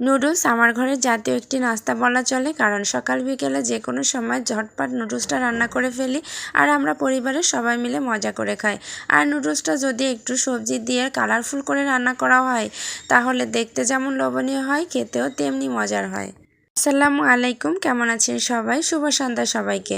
Noodles আমার ঘরে জাতীয় একটি নাস্তা বলা চলে, কারণ সকাল বিকেলে যে কোনো সময় ঝটপট নুডলসটা রান্না করে ফেলি আর আমরা পরিবারের সবাই মিলে মজা করে খাই। আর নুডলসটা যদি একটু সবজি দিয়ে কালারফুল করে রান্না করা হয়, তাহলে দেখতে যেমন লোভনীয় হয়, খেতেও তেমনি মজার হয়। আসসালামু আলাইকুম, কেমন আছেন সবাই? শুভ সন্ধ্যা সবাইকে।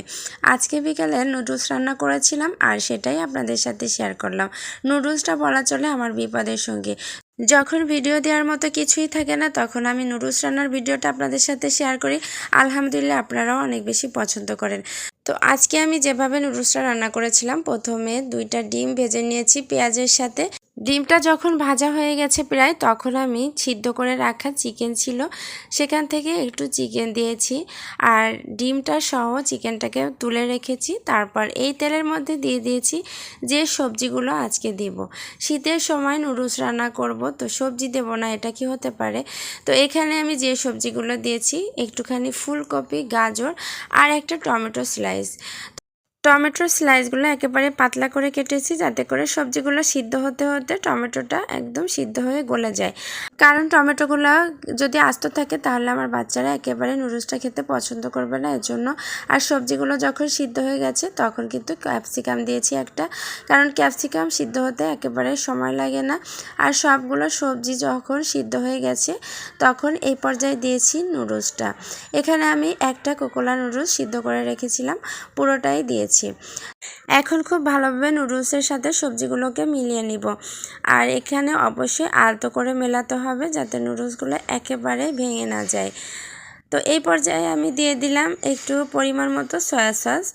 আজকে বিকালে নুডলস রান্না করেছিলাম আর সেটাই আপনাদের সাথে শেয়ার করলাম। নুডলসটা বলা চলে আমার বিপদের সঙ্গী। যখন ভিডিও দেওয়ার মতো কিছুই থাকে না, তখন আমি নুডলস রান্নার ভিডিওটা আপনাদের সাথে শেয়ার করি। আলহামদুলিল্লাহ আপনারাও অনেক বেশি পছন্দ করেন। তো আজকে আমি যেভাবে নুডলসটা রান্না করেছিলাম, প্রথমে দুইটা ডিম ভেজে নিয়েছি পেঁয়াজের সাথে। ডিমটা যখন ভাজা হয়ে গেছে প্রায়, তখন আমি সিদ্ধ করে রাখা চিকেন ছিল। সেখান থেকে একটু চিকেন দিয়েছি। আর ডিমটা সহ চিকেনটাকে তুলে রেখেছি। তারপর এই তেলের মধ্যে দিয়ে দিয়েছি যে সবজিগুলো আজকে দিব। শীতের সময় নুডলস রান্না করব, তো সবজি দেব না, এটা কি হতে পারে? তো এখানে আমি যে সবজিগুলো দিয়েছি, একটুখানি ফুলকপি, গাজর আর একটা টমেটো স্লাইস। টমেটোর স্লাইসগুলো একেবারে পাতলা করে কেটেছি, যাতে করে সবজিগুলো সিদ্ধ হতে হতে টমেটোটা একদম সিদ্ধ হয়ে গলে যায়। কারণ টমেটোগুলো যদি আস্ত থাকে, তাহলে আমার বাচ্চারা একেবারে নুডলসটা খেতে পছন্দ করবে না এর জন্য আর সবজিগুলো যখন সিদ্ধ হয়ে গেছে, তখন কিন্তু ক্যাপসিকাম দিয়েছি একটা। কারণ ক্যাপসিকাম সিদ্ধ হতে একেবারে সময় লাগে না। আর সবগুলো সবজি যখন সিদ্ধ হয়ে গেছে, তখন এই পর্যায়ে দিয়েছি নুডলসটা এখানে আমি একটা কোকোলা নুডলস সিদ্ধ করে রেখেছিলাম, পুরোটাই দিয়েছি। এখন খুব ভালোভাবে নুডলসের সাথে সবজিগুলোকে মিলিয়ে নিব। আর এখানে অবশ্যই আলতো করে মেলাতে হবে যাতে নুডলসগুলো একেবারে ভেঙে না যায়। তো এই পর্যায়ে আমি দিয়ে দিলাম একটু পরিমাণ মতো সয়া সস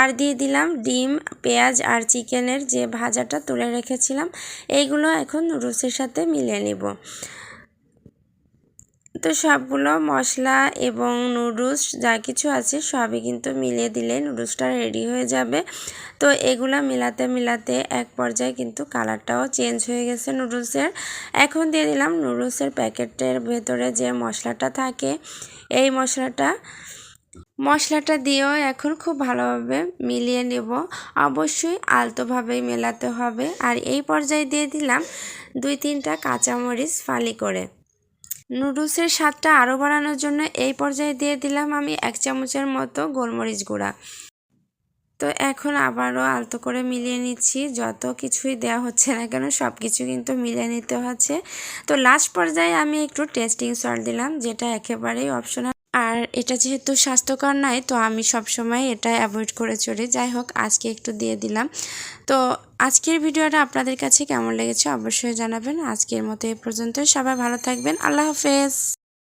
আর দিয়ে দিলাম ডিম, পেঁয়াজ আর চিকেনের যে ভাজাটা তুলে রেখেছিলাম, এইগুলো এখন নুডলসের সাথে মিলিয়ে নিব। তো সবগুলো মশলা এবং নুডলস যা কিছু আছে সবই কিন্তু মিলিয়ে দিলে নুডলসটা রেডি হয়ে যাবে। তো এগুলো মিলাতে মিলাতে এক পর্যায়ে কিন্তু কালারটাও চেঞ্জ হয়ে গেছে নুডলসের। এখন দিয়ে দিলাম নুডলসের প্যাকেটের ভেতরে যে মশলাটা থাকে, এই মশলাটা। মশলাটা দিয়েও এখন খুব ভালোভাবে মিলিয়ে নেব। অবশ্যই আলতোভাবেই মেলাতে হবে। আর এই পর্যায়ে দিয়ে দিলাম দুই তিনটা কাঁচামরিচ ফালি করে। নুডলসের স্বাদটা আরও বাড়ানোর জন্য এই পর্যায়ে দিয়ে দিলাম আমি এক চামচের মতো গোলমরিচ গুঁড়া। তো এখন আবারও আলতো করে মিলিয়ে নিচ্ছি। যত কিছুই দেওয়া হচ্ছে না কেন সব কিছু কিন্তু মিলিয়ে নিতে হচ্ছে। তো লাস্ট পর্যায়ে আমি একটু টেস্টিং সল্ট দিলাম, যেটা একেবারেই অপশনাল আর এটা যেহেতু স্বাস্থ্যকর নয়, তো আমি সবসময় এটা অ্যাভয়েড করে চলি। যাই হোক, আজকে একটু দিয়ে দিলাম। তো আজকের ভিডিওটা আপনাদের কাছে কেমন লেগেছে অবশ্যই জানাবেন। আজকের মতো এ পর্যন্ত সবাই ভালো থাকবেন। আল্লাহ হাফেজ।